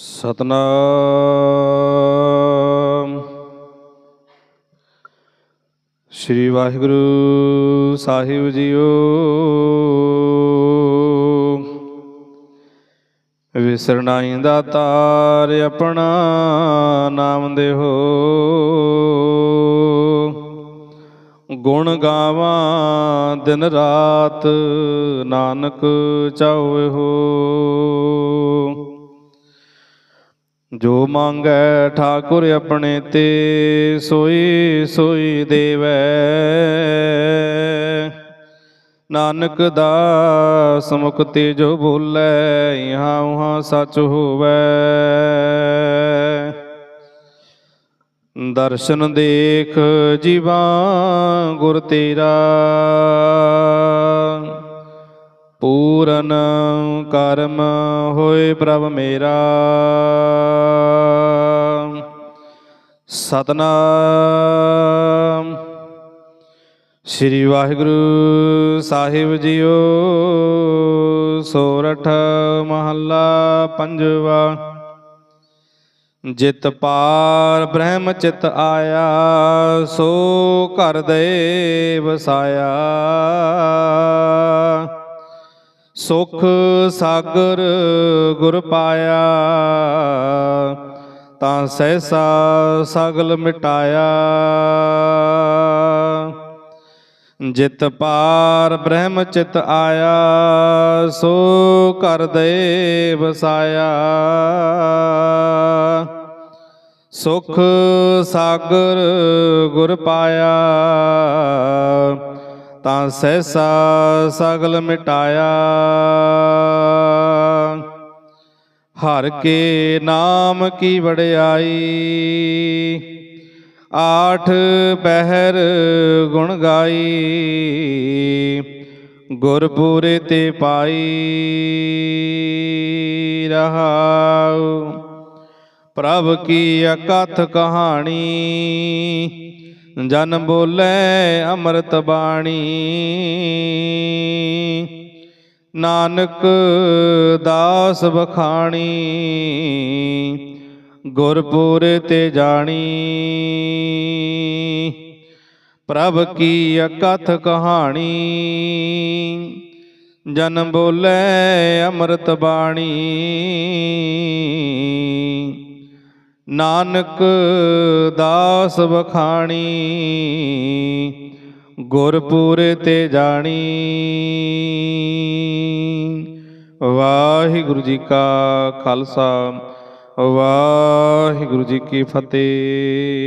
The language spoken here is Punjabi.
ਸਤਨਾਮ। ਸ੍ਰੀ ਵਾਹਿਗੁਰੂ ਸਾਹਿਬ ਜੀਓ। ਵਿਸਰਨਾਈ ਦਾ ਤਾਰ ਆਪਣਾ ਨਾਮ ਦੇਹੋ। ਗੁਣ ਗਾਵਾਂ ਦਿਨ ਰਾਤ ਨਾਨਕ ਚਾਹਵੇ ਜੋ ਮੰਗੈ ਠਾਕੁਰ ਆਪਣੇ ਤੇ, ਸੋਈ ਸੋਈ ਦੇਵੈ। ਨਾਨਕ ਦਾਸ ਮੁਕਤੀ ਜੋ ਬੋਲੇ, ਇਹਾਂ ਉਹਾਂ ਸੱਚ ਹੋਵੇ। ਦਰਸ਼ਨ ਦੇਖ ਜੀਵਾ ਗੁਰ ਤੇਰਾ। ਪੂਰਨ ਕਰਮ ਹੋਏ ਪ੍ਰਭ ਮੇਰਾ। ਸਤਨਾਮ। ਸ੍ਰੀ ਵਾਹਿਗੁਰੂ ਸਾਹਿਬ ਜੀਓ, ਸੋਰਠ ਮਹੱਲਾ ਪੰਜਵਾ। ਜਿਤ ਪਾਰ ਬ੍ਰਹਮ ਚਿਤ ਆਇਆ, ਸੋ ਘਰ ਦੇ ਵਸਾਇਆ ਸੁਖ ਸਾਗਰ ਗੁਰ ਪਾਇਆ, ਤਾਂ ਸਹਿਸਾ ਸਗਲ ਮਿਟਾਇਆ। ਜਿਤ ਪਾਰ ਬ੍ਰਹਮ ਚਿਤ ਆਇਆ, ਸੋ ਘਰ ਦੇ ਵਸਾਇਆ ਸੁਖ ਸਾਗਰ ਗੁਰ ਪਾਇਆ ਤਾਂ ਸਹਿਸਾ ਸਗਲ ਮਿਟਾਇਆ। ਹਰ ਕੇ ਨਾਮ ਕੀ ਵਡਿਆਈ। ਆਠ ਬਹਿਰ ਗੁਣ ਗਾਈ। ਗੁਰਪੂਰੇ ਤੇ ਪਾਈ ਰਹਾਉ। ਪ੍ਰਭ ਕੀ ਅਕਥ ਕਹਾਣੀ। ਜਨ ਬੋਲੇ ਅੰਮ੍ਰਿਤ ਬਾਣੀ। ਨਾਨਕ ਦਾਸ ਬਖਾਣੀ ਗੁਰਪੁਰ ਤੇ ਜਾਣੀ। ਪ੍ਰਭ ਕੀ ਅਕਥ ਕਹਾਣੀ। ਜਨ ਬੋਲੇ ਅੰਮ੍ਰਿਤ ਬਾਣੀ। ਨਾਨਕ ਦਾਸ ਬਖਾਣੀ ਗੁਰਪੁਰ ਤੇ ਜਾਣੀ। ਵਾਹਿਗੁਰੂ ਜੀ ਕਾ ਖਾਲਸਾ ਵਾਹਿਗੁਰੂ ਜੀ ਕੀ ਫਤਿਹ।